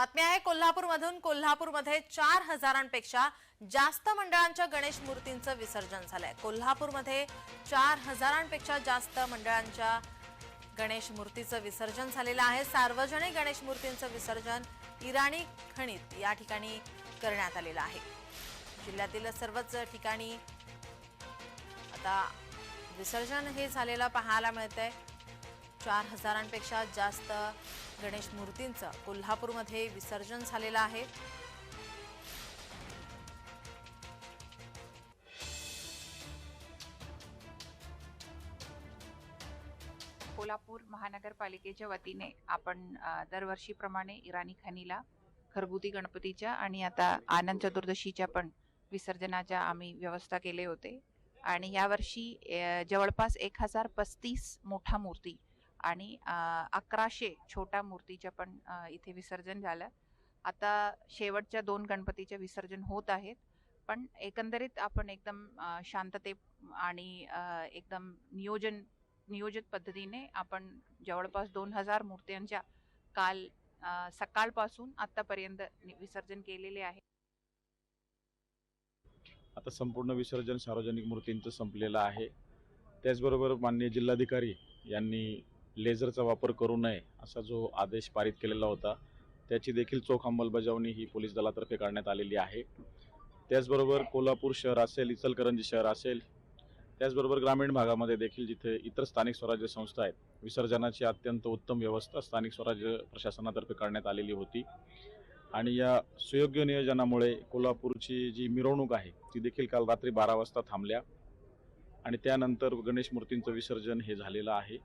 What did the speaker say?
बातमी आहे कोल्हापूरमधून कोल्हापूरमध्ये चार हजारांपेक्षा जास्त मंडळांच्या गणेश मूर्तींचं विसर्जन झालंय. कोल्हापूरमध्ये चार हजारांपेक्षा जास्त मंडळांच्या गणेश मूर्तीचं विसर्जन झालेलं आहे. सार्वजनिक गणेश मूर्तींचं विसर्जन इराणी खणीत या ठिकाणी करण्यात आलेलं आहे. जिल्ह्यातील सर्वच ठिकाणी आता विसर्जन हे झालेलं पाहायला मिळतंय. चार हजारांपेक्षा जास्त गणेश मूर्तींचं कोल्हापूरमध्ये विसर्जन झालेलं आहे. कोल्हापूर महानगरपालिकेच्या वतीने आपण दरवर्षीप्रमाणे इराणी खनीला घरगुती गणपतीच्या आणि आता आनंद चतुर्दशीच्या पण विसर्जनाच्या आम्ही व्यवस्था केले होते. आणि यावर्षी जवळपास एक हजार पस्तीस मोठा मूर्ती आणि अकराशे छोट्या मूर्तीच्या पण इथे विसर्जन झालं. आता शेवटच्या दोन गणपतीचे विसर्जन होत आहेत पण एकंदरीत आपण एकदम शांतते आणि एकदम नियोजन नियोजित पद्धतीने आपण जवळपास दोन हजार मूर्त्यांच्या काल सकाळपासून आतापर्यंत नि- विसर्जन केलेले आहे. आता संपूर्ण विसर्जन सार्वजनिक मूर्तींचं संपलेलं आहे. त्याचबरोबर माननीय जिल्हाधिकारी यांनी लेझरचा वापर करू नये असा जो आदेश पारित केलेला होता त्याची देखील चोख अंमलबजावणी ही पोलीस दलातर्फे करण्यात आलेली आहे. त्याचबरोबर कोल्हापूर शहर असेल इचलकरंजी शहर असेल त्याचबरोबर ग्रामीण भागामध्ये देखील जिथे इतर स्थानिक स्वराज्य संस्था आहेत विसर्जनाची अत्यंत उत्तम व्यवस्था स्थानिक स्वराज्य प्रशासनातर्फे करण्यात आलेली होती. आणि या सुयोग्य नियोजनामुळे कोल्हापूरची जी मिरवणूक आहे ती देखील काल रात्री बारा वाजता थांबल्या. आणि त्यानंतर गणेश मूर्तींचं विसर्जन हे झालेलं आहे.